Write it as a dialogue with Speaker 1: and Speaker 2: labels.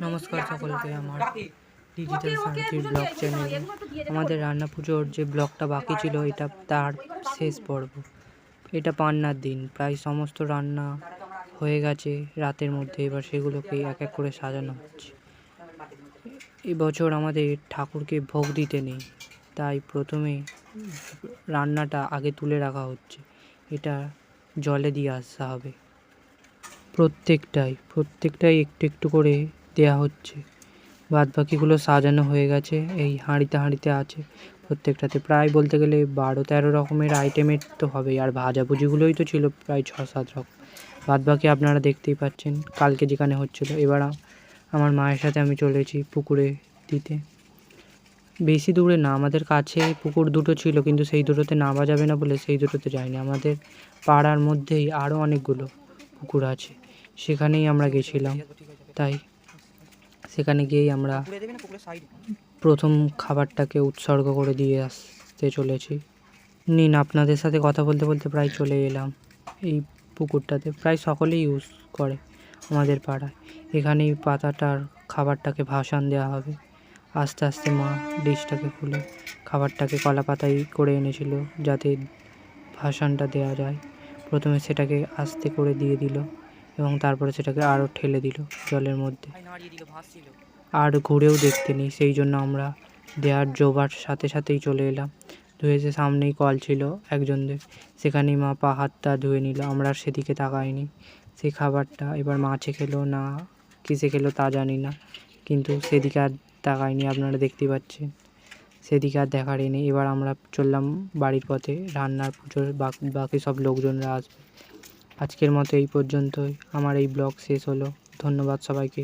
Speaker 1: নমস্কার সকলকে আমার ডিজিটাল শান্তির ব্লগ চ্যানেলে আমাদের রান্না পুজোর যে ব্লগটা বাকি ছিল এটা তার শেষ পর্ব। এটা পান্নার দিন। প্রায় সমস্ত রান্না হয়ে গেছে রাতের মধ্যে এবার সেগুলোকে এক এক করে সাজানো হচ্ছে। এবছর আমাদের ঠাকুরকে ভোগ দিতে নেই তাই প্রথমে রান্নাটা আগে তুলে রাখা হচ্ছে। এটা জলে দিয়ে আসা হবে। প্রত্যেকটাই প্রত্যেকটাই একটু একটু করে দেয়া হচ্ছে। বাদ বাকিগুলো সাজানো হয়ে গেছে, এই হাঁড়িতে হাঁড়িতে আছে। প্রত্যেকটাতে প্রায় বলতে গেলে বারো তেরো রকমের আইটেমের তো হবেই, আর ভাজাভুজিগুলোই তো ছিল প্রায় ছ সাত রকম। বাদ বাকি আপনারা দেখতেই পাচ্ছেন, কালকে যেখানে হচ্ছিল। এবার আমার মায়ের সাথে আমি চলেছি পুকুরে দিতে। বেশি দূরে না, আমাদের কাছে পুকুর দুটো ছিল, কিন্তু সেই দুটোতে নামা যাবে না বলে সেই দুটোতে যাইনি। আমাদের পাড়ার মধ্যেই আরও অনেকগুলো পুকুর আছে, সেখানেই আমরা গেছিলাম। তাই সেখানে গিয়েই আমরা প্রথম খাবারটাকে উৎসর্গ করে দিয়ে আসতে চলেছি। নিন আপনাদের সাথে কথা বলতে বলতে প্রায় চলে এলাম। এই পুকুরটাতে প্রায় সকলেই ইউজ করে আমাদের পাড়ায়। এখানেই পাতাটার খাবারটাকে ভাসান দেওয়া হবে। আস্তে আস্তে মা ডিশটাকে খুলে খাবারটাকে কলা পাতায় করে এনেছিল যাতে ভাসানটা দেওয়া যায়। প্রথমে সেটাকে আস্তে করে দিয়ে দিল। এবং তারপরে সেটাকে আরও ঠেলে দিল জলের মধ্যে। আর ঘুরেও দেখতে নেই সেই জন্য আমরা দেয়ার জোবার সাথে সাথেই চলে এলাম। ধুয়ে যে সামনেই কল ছিল একজনদের সেখানেই মা পা হাতটা ধুয়ে নিল আমরা আর সেদিকে তাকাইনি। সেই খাবারটা এবার মাছে খেলো না কিসে খেলো তা জানি না কিন্তু সেদিকে আর তাকাইনি আপনারা দেখতে পাচ্ছেন। সেদিকে আর দেখারই নেই এবার আমরা চললাম বাড়ির পথে রান্নার পুজোর বাক- বাকি সব লোকজনরা আসবে। আজকের মতো এই পর্যন্তই। আমার এই ব্লগ শেষ হলো। ধন্যবাদ সবাইকে।